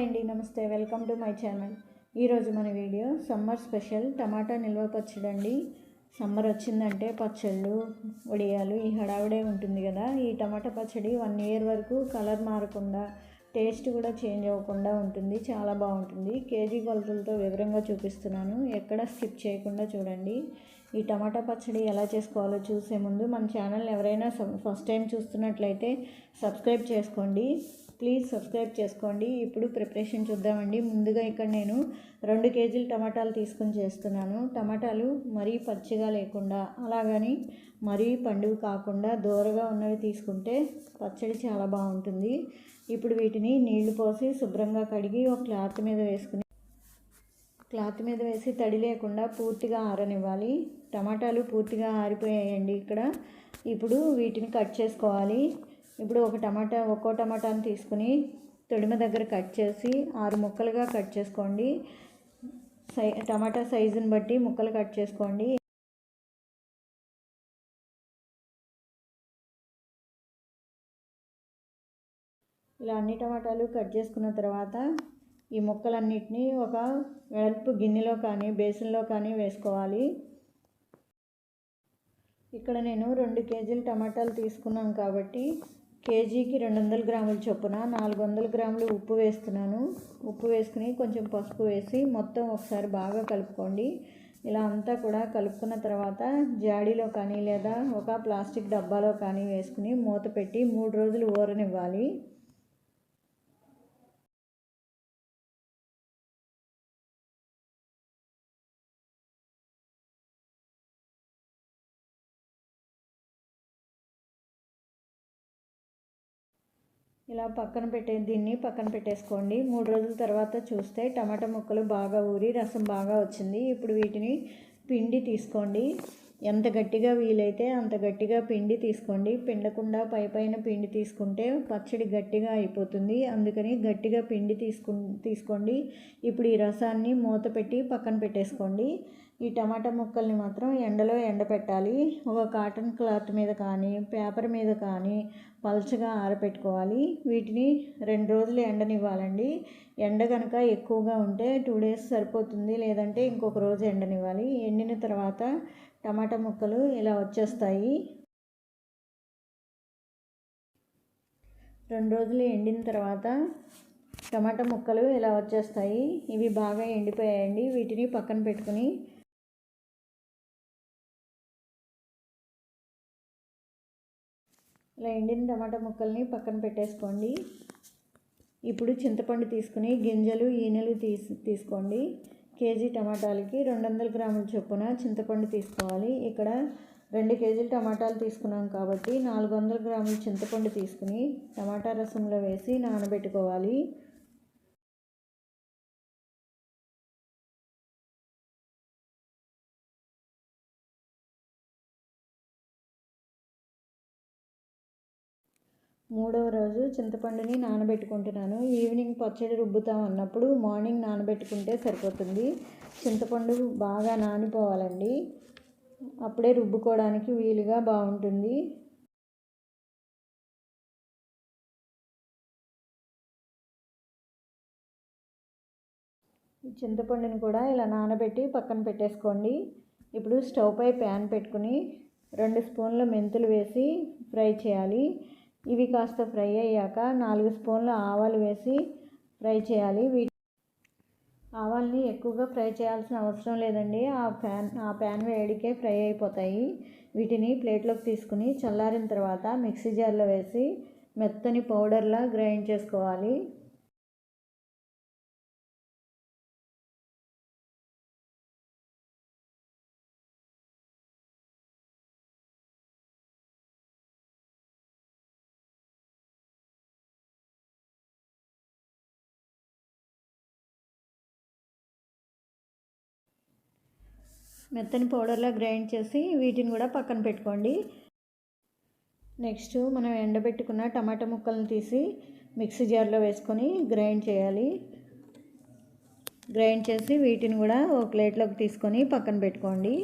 Hi అండి నమస్తే. Welcome to my channel. ఈరోజు మన వీడియో సమ్మర్ స్పెషల్ టమాటా నిల్వ పచ్చడి అండి. సమ్మర్ వచ్చిందంటే పచ్చళ్ళు వడియాలు ఈ హడావిడే ఉంటుంది కదా. ఈ టమాటా పచ్చడి వన్ ఇయర్ వరకు కలర్ మారకుండా టేస్ట్ కూడా చేంజ్ అవ్వకుండా ఉంటుంది. చాలా బాగుంటుంది. కేజీ కొలతలతో వివరంగా చూపిస్తున్నాను. ఎక్కడ స్కిప్ చేయకుండా చూడండి. ఈ టమాటా పచ్చడి ఎలా చేసుకోవాలో చూసే ముందు మన ఛానల్ ఎవరైనా ఫస్ట్ టైం చూస్తున్నట్లయితే సబ్స్క్రైబ్ చేసుకోండి. ప్లీజ్ సబ్స్క్రైబ్ చేసుకోండి. ఇప్పుడు ప్రిపరేషన్ చూద్దామండి. ముందుగా ఇక్కడ నేను రెండు కేజీలు టమాటాలు తీసుకుని చేస్తున్నాను. టమాటాలు మరీ పచ్చిగా లేకుండా అలాగని మరీ పండుగ కాకుండా దూరగా ఉన్నవి తీసుకుంటే పచ్చడి చాలా బాగుంటుంది. ఇప్పుడు వీటిని నీళ్ళు పోసి శుభ్రంగా కడిగి ఒక క్లాత్ మీద వేసుకుని క్లాత్ మీద వేసి తడి లేకుండా పూర్తిగా ఆరనివ్వాలి. టమాటాలు పూర్తిగా ఆరిపోయాయండి ఇక్కడ. ఇప్పుడు వీటిని కట్ చేసుకోవాలి. ఇప్పుడు ఒక టమాటా ఒక్కో టమాటాని తీసుకుని తొడిమ దగ్గర కట్ చేసి ఆరు ముక్కలుగా కట్ చేసుకోండి. సై టమాటా సైజుని బట్టి ముక్కలు కట్ చేసుకోండి. ఇలా అన్ని టమాటాలు కట్ చేసుకున్న తర్వాత ఈ ముక్కలన్నిటినీ ఒక వెడల్పు గిన్నెలో కానీ బేసిన్లో కానీ వేసుకోవాలి. ఇక్కడ నేను రెండు కేజీలు టమాటాలు తీసుకున్నాను కాబట్టి కేజీకి రెండు వందల గ్రాముల చొప్పున నాలుగు వందల గ్రాములు ఉప్పు వేస్తున్నాను. ఉప్పు వేసుకుని కొంచెం పసుపు వేసి మొత్తం ఒకసారి బాగా కలుపుకోండి. ఇలా అంతా కూడా కలుపుకున్న తర్వాత జాడీలో కానీ లేదా ఒక ప్లాస్టిక్ డబ్బాలో కానీ వేసుకుని మూత పెట్టి మూడు రోజులు ఊరనివ్వాలి ఇలా పక్కన పెట్టే దీన్ని పక్కన పెట్టేసుకోండి. మూడు రోజుల తర్వాత చూస్తే టమాటా ముక్కలు బాగా ఊరి రసం బాగా వచ్చింది. ఇప్పుడు వీటిని పిండి తీసుకోండి. ఎంత గట్టిగా వీలైతే అంత గట్టిగా పిండి తీసుకోండి. పిండకుండా పై పైన పిండి తీసుకుంటే పచ్చడి గట్టిగా అయిపోతుంది. అందుకని గట్టిగా పిండి తీసుకు తీసుకోండి. ఇప్పుడు ఈ రసాన్ని మూత పెట్టి పక్కన పెట్టేసుకోండి. ఈ టమాటా ముక్కల్ని మాత్రం ఎండలో ఎండపెట్టాలి. ఒక కాటన్ క్లాత్ మీద కానీ పేపర్ మీద కానీ పల్చగా ఆరబెట్టుకోవాలి వీటిని రెండు రోజులు ఎండనివ్వాలండి. ఎండ కనుక ఎక్కువగా ఉంటే టూ డేస్ సరిపోతుంది. లేదంటే ఇంకొక రోజు ఎండనివ్వాలి. ఎండిన తర్వాత టమాటా ముక్కలు ఇలా వచ్చేస్తాయి. రెండు రోజులు ఎండిన తర్వాత టమాటా ముక్కలు ఇలా వచ్చేస్తాయి. ఇవి బాగా ఎండిపోయాయండి. వీటిని పక్కన పెట్టుకుని ఇలా ఎండిన టమాటా ముక్కల్ని పక్కన పెట్టేసుకోండి. ఇప్పుడు చింతపండు తీసుకుని గింజలు ఈనెలు తీసి తీసుకోండి. కేజీ టమాటాలకి రెండు వందల గ్రాముల చొప్పున చింతపండు తీసుకోవాలి. ఇక్కడ రెండు కేజీలు టమాటాలు తీసుకున్నాం కాబట్టి నాలుగు వందల గ్రాముల చింతపండు తీసుకుని టమాటా రసంలో వేసి నానబెట్టుకోవాలి. మూడవ రోజు చింతపండుని నానబెట్టుకుంటున్నాను. ఈవినింగ్ పచ్చడి రుబ్బుతాం అన్నప్పుడు మార్నింగ్ నానబెట్టుకుంటే సరిపోతుంది. చింతపండు బాగా నానిపోవాలండి. అప్పుడే రుబ్బుకోవడానికి వీలుగా బాగుంటుంది. చింతపండుని కూడా ఇలా నానబెట్టి పక్కన పెట్టేసుకోండి. ఇప్పుడు స్టవ్ పై ప్యాన్ పెట్టుకుని రెండు స్పూన్ల మెంతులు వేసి ఫ్రై చేయాలి. ఇవి కాస్త ఫ్రై అయ్యాక నాలుగు స్పూన్ల ఆవాలు వేసి ఫ్రై చేయాలి. వీటి ఆవాల్ని ఎక్కువగా ఫ్రై చేయాల్సిన అవసరం లేదండి. ఆ ప్యాన్ ఆ ప్యాన్ వేడికే ఫ్రై అయిపోతాయి. వీటిని ప్లేట్లోకి తీసుకుని చల్లారిన తర్వాత మిక్సీ జార్లో వేసి మెత్తని పౌడర్లా గ్రైండ్ చేసుకోవాలి. మెత్తని పౌడర్లా గ్రైండ్ చేసి వీటిని కూడా పక్కన పెట్టుకోండి. నెక్స్ట్ మనం ఎండబెట్టుకున్న టమాటా ముక్కలను తీసి మిక్సీ జార్లో వేసుకొని గ్రైండ్ చేయాలి. గ్రైండ్ చేసి వీటిని కూడా ఒక ప్లేట్లోకి తీసుకొని పక్కన పెట్టుకోండి.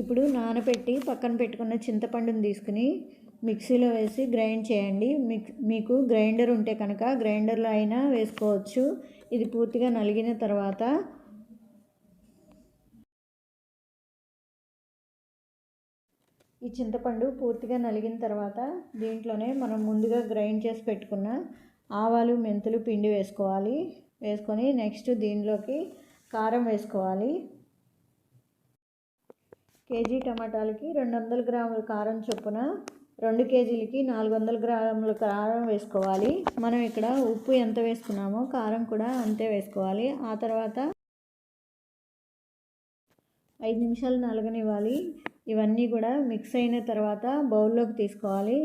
ఇప్పుడు నానబెట్టి పక్కన పెట్టుకున్న చింతపండుని తీసుకుని మిక్సీలో వేసి గ్రైండ్ చేయండి. మిక్ మీకు గ్రైండర్ ఉంటే కనుక గ్రైండర్లో అయినా వేసుకోవచ్చు. ఇది పూర్తిగా నలిగిన తర్వాత ఈ చింతపండు పూర్తిగా నలిగిన తర్వాత దీంట్లోనే మనం ముందుగా గ్రైండ్ చేసి పెట్టుకున్న ఆవాలు మెంతులు పిండి వేసుకోవాలి. వేసుకొని నెక్స్ట్ దీనిలోకి కారం వేసుకోవాలి. కేజీ టమాటాలకి రెండు వందల గ్రాముల కారం చొప్పున రెండు కేజీలకి నాలుగు వందల గ్రాముల కారం వేసుకోవాలి. మనం ఇక్కడ ఉప్పు ఎంత వేసుకున్నామో కారం కూడా అంతే వేసుకోవాలి. ఆ తర్వాత ఐదు నిమిషాలు నలగనివ్వాలి. ఇవన్నీ కూడా మిక్స్ అయిన తర్వాత బౌల్లోకి తీసుకోవాలి.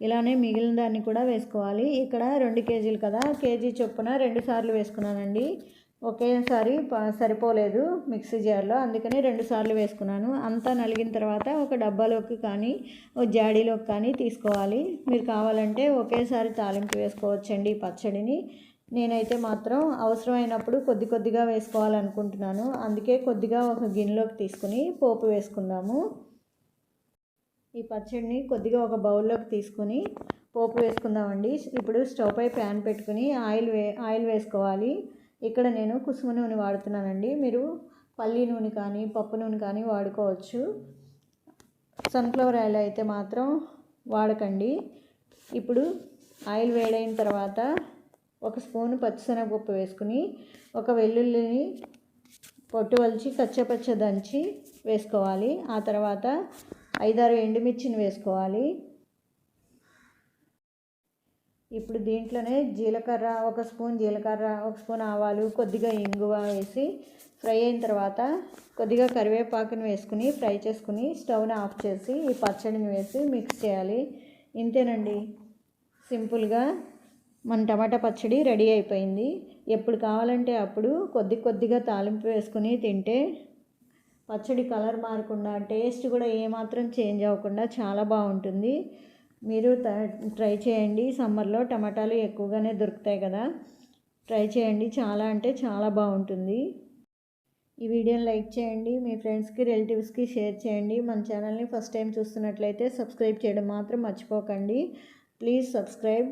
ఇలానే మిగిలిన దాన్ని కూడా వేసుకోవాలి. ఇక్కడ రెండు కేజీలు కదా. కేజీ చొప్పున రెండు సార్లు వేసుకున్నానండి. ఒకేసారి సరిపోలేదు మిక్సీ జార్లో. అందుకని రెండు సార్లు వేసుకున్నాను. అంతా నలిగిన తర్వాత ఒక డబ్బాలోకి కానీ ఒక జాడీలోకి కానీ తీసుకోవాలి. మీరు కావాలంటే ఒకేసారి తాలింపు వేసుకోవచ్చండి పచ్చడిని. నేనైతే మాత్రం అవసరమైనప్పుడు కొద్ది కొద్దిగా వేసుకోవాలనుకుంటున్నాను. అందుకే కొద్దిగా ఒక గిన్నెలోకి తీసుకుని పోపు వేసుకుందాము. ఈ పచ్చడిని కొద్దిగా ఒక బౌల్లోకి తీసుకొని పోపు వేసుకుందామండి. ఇప్పుడు స్టవ్ పై ప్యాన్ పెట్టుకుని ఆయిల్ వే ఆయిల్ వేసుకోవాలి. ఇక్కడ నేను కుసుమ నూనె వాడుతున్నానండి. మీరు పల్లి నూనె కానీ పప్పు నూనె కానీ వాడుకోవచ్చు. సన్ఫ్లవర్ ఆయిల్ అయితే మాత్రం వాడకండి. ఇప్పుడు ఆయిల్ వేడైన తర్వాత ఒక స్పూన్ పచ్చిశనగపప్పు వేసుకుని ఒక వెల్లుల్లిని పొట్టు వలిచి కచ్చపచ్చ దంచి వేసుకోవాలి. ఆ తర్వాత ఐదారు ఎండుమిర్చిని వేసుకోవాలి. ఇప్పుడు దీంట్లోనే జీలకర్ర ఒక స్పూన్ జీలకర్ర ఒక స్పూన్ ఆవాలు కొద్దిగా ఇంగువ వేసి ఫ్రై అయిన తర్వాత కొద్దిగా కరివేపాకుని వేసుకుని ఫ్రై చేసుకుని స్టవ్ని ఆఫ్ చేసి ఈ పచ్చడిని వేసి మిక్స్ చేయాలి. ఇంతేనండి. సింపుల్గా మన టమాటా పచ్చడి రెడీ అయిపోయింది. ఎప్పుడు కావాలంటే అప్పుడు కొద్ది కొద్దిగా తాలింపు వేసుకుని తింటే పచ్చడి కలర్ మారకుండా టేస్ట్ కూడా ఏమాత్రం చేంజ్ అవ్వకుండా చాలా బాగుంటుంది. మీరు ట్రై చేయండి. సమ్మర్లో టమాటాలు ఎక్కువగానే దొరుకుతాయి కదా. ట్రై చేయండి. చాలా అంటే చాలా బాగుంటుంది. ఈ వీడియోని లైక్ చేయండి. మీ ఫ్రెండ్స్కి రిలేటివ్స్కి షేర్ చేయండి. మన ఛానల్ని ఫస్ట్ టైం చూస్తున్నట్లయితే సబ్స్క్రైబ్ చేయడం మాత్రం మర్చిపోకండి. Please subscribe.